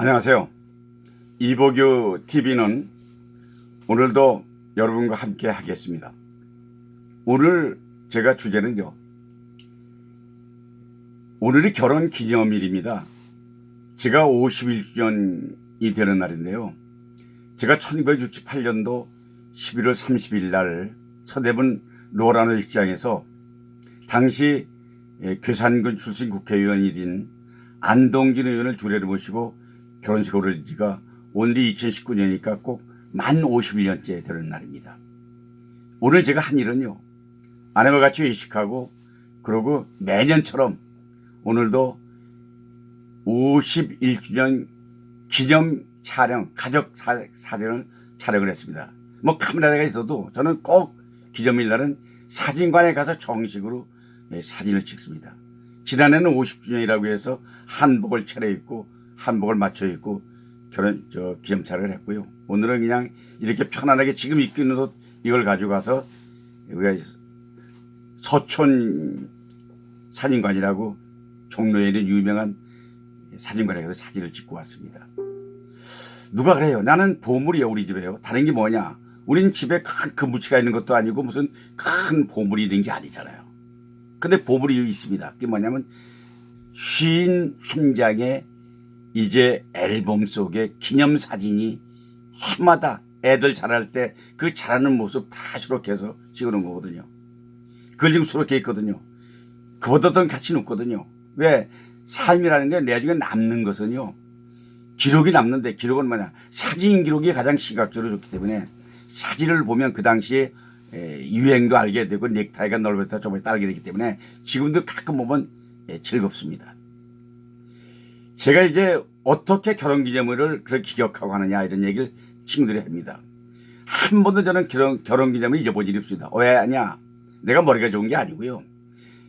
안녕하세요. 이보규 TV는 오늘도 여러분과 함께 하겠습니다. 오늘 제가 주제는요. 오늘이 결혼 기념일입니다. 제가 51주년이 되는 날인데요. 제가 1968년도 11월 30일 날 서대문 로라노 일장에서 당시 예, 괴산군 출신 국회의원이 된 안동진 의원을 주례로 모시고 결혼식을 올린 지가 오늘이 2019년이니까 꼭 만 51년째 되는 날입니다. 오늘 제가 한 일은요. 아내와 같이 외식하고 그러고 매년처럼 오늘도 51주년 기념 촬영, 가족 사, 사진을 촬영을 했습니다. 뭐 카메라가 있어도 저는 꼭 기념일 날은 사진관에 가서 정식으로 예, 사진을 찍습니다. 지난해는 50주년이라고 해서 한복을 차려입고 한복을 맞춰 입고 결혼 저 기념촬영을 했고요. 오늘은 그냥 이렇게 편안하게 지금 입고 있는 옷 이걸 가지고 가서 우리가 서촌 사진관이라고 종로에 있는 유명한 사진관에 가서 사진을 찍고 왔습니다. 누가 그래요? 나는 보물이요 우리 집에요. 다른 게 뭐냐? 우린 집에 큰 금부치가 있는 것도 아니고 무슨 큰 보물이 있는 게 아니잖아요. 근데 보물이 있습니다. 그게 뭐냐면 쉰 한 장의 이제 앨범 속에 기념 사진이 해마다 애들 자랄 때 그 자라는 모습 다 수록해서 찍어놓은 거거든요. 그걸 지금 수록해 있거든요. 그보다 더 가치는 없거든요. 왜? 삶이라는 게 나중에 남는 것은요. 기록이 남는데 기록은 뭐냐? 사진 기록이 가장 시각적으로 좋기 때문에 사진을 보면 그 당시에 에, 유행도 알게 되고 넥타이가 넓었다 좁았다 알게 되기 때문에 지금도 가끔 보면 예, 즐겁습니다. 제가 이제 어떻게 결혼 기념일을 그렇게 기억하고 하느냐 이런 얘기를 친구들이 합니다. 한 번도 저는 결혼, 결혼 기념일 잊어본 일이 없습니다. 왜 하냐? 내가 머리가 좋은 게 아니고요.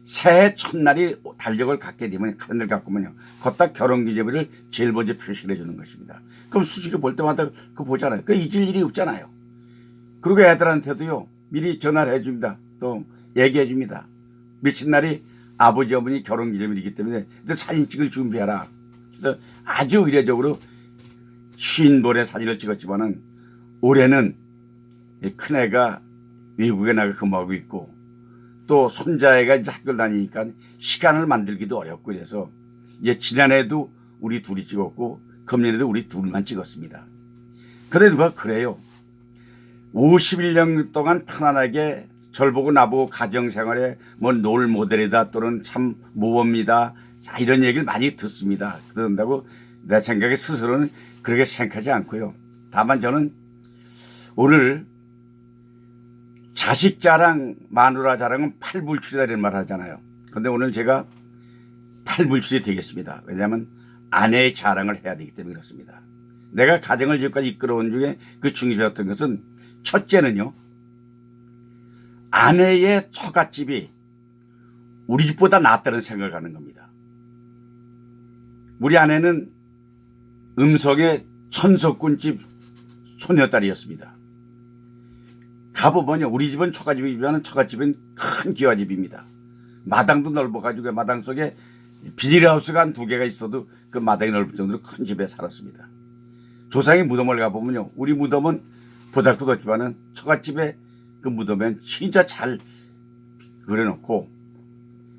새해 첫날이 달력을 갖게 되면 카렌다를 갖고 오면요. 걷다 결혼 기념일을 제일 먼저 표시를 해주는 것입니다. 그럼 수식을 볼 때마다 그거 보잖아요. 그 잊을 일이 없잖아요. 그리고 애들한테도요. 미리 전화를 해줍니다. 또 얘기해줍니다. 미친 날이 아버지 어머니 결혼 기념일이기 때문에 너 사진 찍을 준비하라. 그래서 아주 의례적으로 쉰 번의 사진을 찍었지만은 올해는 이 큰애가 외국에 나가 근무하고 있고 또 손자애가 이제 학교를 다니니까 시간을 만들기도 어렵고 그래서 이제 지난해도 우리 둘이 찍었고 금년에도 우리 둘만 찍었습니다. 근데 누가 그래요. 51년 동안 편안하게 절 보고 나보고 가정생활에 뭐 롤 모델이다 또는 참 모범이다 자, 이런 얘기를 많이 듣습니다. 그런다고 내 생각에 스스로는 그렇게 생각하지 않고요. 다만 저는 오늘 자식 자랑, 마누라 자랑은 팔불출이다 이런 말 하잖아요. 근데 오늘 제가 팔불출이 되겠습니다. 왜냐하면 아내의 자랑을 해야 되기 때문에 그렇습니다. 내가 가정을 지금까지 이끌어온 중에 그 중요했던 것은 첫째는요. 아내의 처갓집이 우리 집보다 낫다는 생각을 하는 겁니다. 우리 아내는 음성의 천석군집 소녀딸이었습니다. 가보면요. 우리 집은 처갓집이지만 처갓집은 큰 기와집입니다. 마당도 넓어가지고 마당 속에 비닐하우스가 한 두 개가 있어도 그 마당이 넓을 정도로 큰 집에 살았습니다. 조상의 무덤을 가보면요. 우리 무덤은 보잘것 없지만은 처갓집에 그 무덤엔 진짜 잘 그려놓고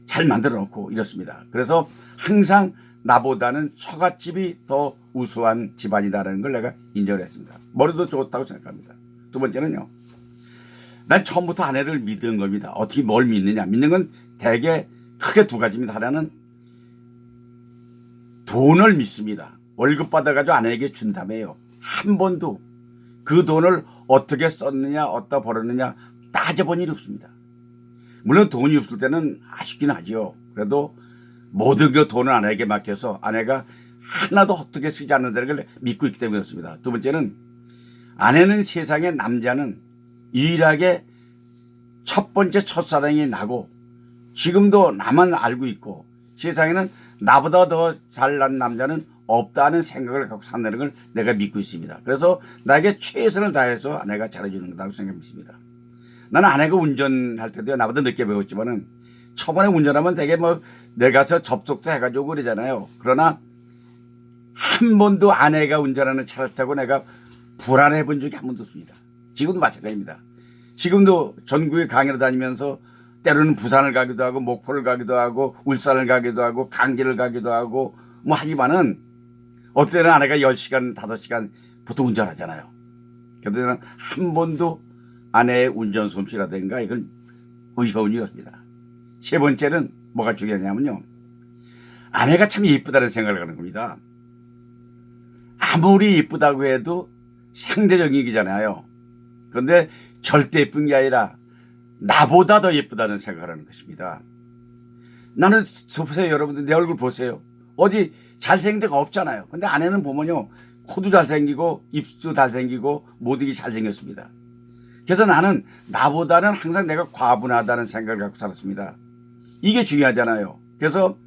잘 만들어 놓고 이렇습니다. 그래서 항상 나보다는 처갓집이 더 우수한 집안이다라는 걸 내가 인정을 했습니다. 머리도 좋다고 생각합니다. 두 번째는요. 난 처음부터 아내를 믿은 겁니다. 어떻게 뭘 믿느냐. 믿는 건 대개 크게 두 가지입니다. 하나는 돈을 믿습니다. 월급 받아가지고 아내에게 준다며요. 한 번도 그 돈을 어떻게 썼느냐, 어디다 벌었느냐 따져본 일이 없습니다. 물론 돈이 없을 때는 아쉽긴 하지요. 그래도 모든 그 돈을 아내에게 맡겨서 아내가 하나도 헛되게 쓰지 않는다는 걸 믿고 있기 때문에 그렇습니다. 두 번째는 아내는 세상에 남자는 유일하게 첫 번째 첫사랑이 나고 지금도 나만 알고 있고 세상에는 나보다 더 잘난 남자는 없다는 생각을 갖고 산다는 걸 내가 믿고 있습니다. 그래서 나에게 최선을 다해서 아내가 잘해주는 거라고 생각합니다. 나는 아내가 운전할 때도 나보다 늦게 배웠지만은 초반에 운전하면 되게 뭐 내가서 접속도 해가지고 그러잖아요. 그러나 한 번도 아내가 운전하는 차를 타고 내가 불안해 본 적이 한 번도 없습니다. 지금도 마찬가지입니다. 지금도 전국에 강의를 다니면서 때로는 부산을 가기도 하고 목포를 가기도 하고 울산을 가기도 하고 강진을 가기도 하고 뭐 하지만은 어때는 아내가 10시간, 5시간 보통 운전하잖아요. 그래도 저는 한 번도 아내의 운전 솜씨라든가 이걸 의심해본 적이 없습니다. 세 번째는 뭐가 중요하냐면요. 아내가 참 예쁘다는 생각을 하는 겁니다. 아무리 예쁘다고 해도 상대적인 얘기잖아요. 그런데 절대 예쁜 게 아니라 나보다 더 예쁘다는 생각을 하는 것입니다. 나는 저 보세요 여러분들 내 얼굴 보세요. 어디 잘생긴 데가 없잖아요. 근데 아내는 보면요 코도 잘생기고 입도 잘생기고 모든 게 잘생겼습니다. 그래서 나는 나보다는 항상 내가 과분하다는 생각을 갖고 살았습니다. 이게 중요하잖아요. 그래서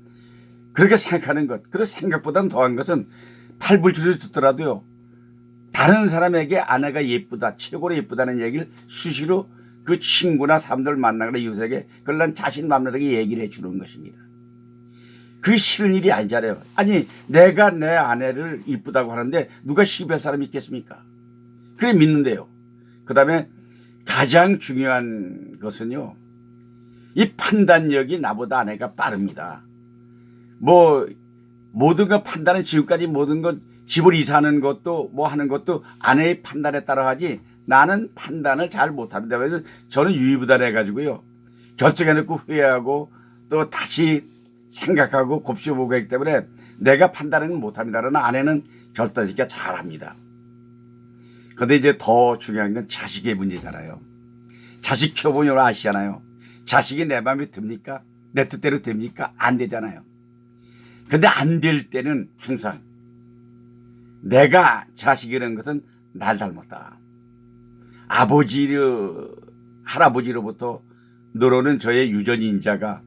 그렇게 생각하는 것, 그리고 생각보다는 더한 것은 팔불출을 듣더라도요. 다른 사람에게 아내가 예쁘다, 최고로 예쁘다는 얘기를 수시로 그 친구나 사람들 만나거나 이웃에게 그걸 난 자신 마음대로 얘기를 해주는 것입니다. 그게 싫은 일이 아니잖아요. 아니, 내가 내 아내를 이쁘다고 하는데 누가 시비할 사람이 있겠습니까? 그래 믿는데요. 그 다음에 가장 중요한 것은요. 이 판단력이 나보다 아내가 빠릅니다. 뭐 모든 것 판단은 지금까지 모든 것 집을 이사하는 것도 뭐 하는 것도 아내의 판단에 따라 하지 나는 판단을 잘 못합니다. 그래서 저는 유의부단해 가지고요. 결정해놓고 후회하고 또 다시 생각하고 곱씹어보고 하기 때문에 내가 판단은 못합니다. 그러나 아내는 결단이니까 잘합니다. 근데 이제 더 중요한 건 자식의 문제잖아요. 자식 키워보면 아시잖아요. 자식이 내 마음에 듭니까? 내 뜻대로 됩니까? 안 되잖아요. 근데 안 될 때는 항상 내가 자식이라는 것은 날 닮았다. 아버지로, 할아버지로부터 너로는 저의 유전 인자가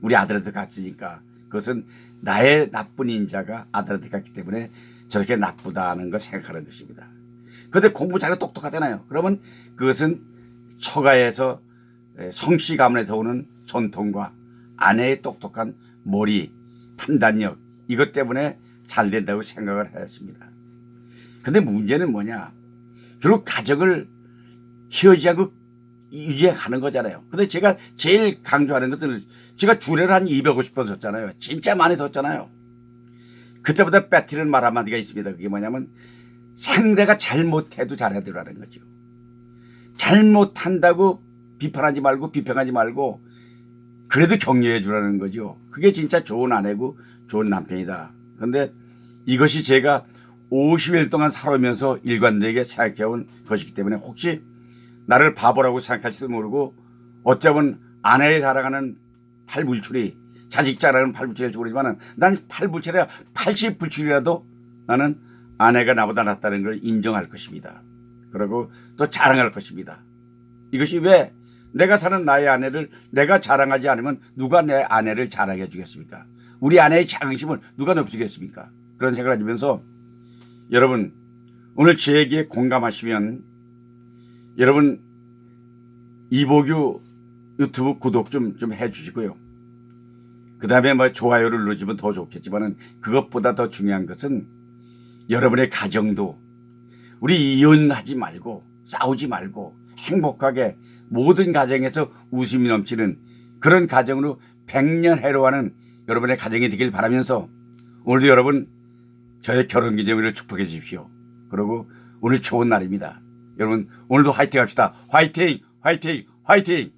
우리 아들한테 갔으니까 그것은 나의 나쁜 인자가 아들한테 갔기 때문에 저렇게 나쁘다는 걸 생각하는 것입니다. 근데 공부 잘해 똑똑하잖아요. 그러면 그것은 처가에서 성씨 가문에서 오는 전통과 아내의 똑똑한 머리, 판단력 이것 때문에 잘 된다고 생각을 했습니다. 근데 문제는 뭐냐? 결국 가정을 희어지하고 유지해가는 거잖아요. 근데 제가 제일 강조하는 것은 제가 주례를 한 250번 썼잖아요. 진짜 많이 썼잖아요. 그때보다 빼트리는 말 한마디가 있습니다. 그게 뭐냐면 상대가 잘못해도 잘해야 되라는 거죠. 잘못한다고 비판하지 말고 비평하지 말고 그래도 격려해 주라는 거죠. 그게 진짜 좋은 아내고 좋은 남편이다. 그런데 이것이 제가 50일 동안 살아오면서 일관되게 생각해온 것이기 때문에 혹시 나를 바보라고 생각할지도 모르고 어쩌면 아내에 자랑하는 팔불출이 자식 자랑하는 팔불출일지 모르지만 난 팔불출이야 80불출이라도 나는 아내가 나보다 낫다는 걸 인정할 것입니다. 그리고 또 자랑할 것입니다. 이것이 왜 내가 사는 나의 아내를 내가 자랑하지 않으면 누가 내 아내를 자랑해 주겠습니까? 우리 아내의 자긍심을 누가 높이겠습니까? 그런 생각을 하면서 여러분 오늘 제 얘기에 공감하시면 여러분 이보규 유튜브 구독 좀 좀 해주시고요. 그 다음에 뭐 좋아요를 눌러주면 더 좋겠지만은 그것보다 더 중요한 것은 여러분의 가정도 우리 이혼하지 말고 싸우지 말고 행복하게 모든 가정에서 웃음이 넘치는 그런 가정으로 백년 해로 하는 여러분의 가정이 되길 바라면서 오늘도 여러분 저의 결혼 기념일을 축복해 주십시오. 그리고 오늘 좋은 날입니다. 여러분 오늘도 화이팅 합시다. 화이팅! 화이팅! 화이팅!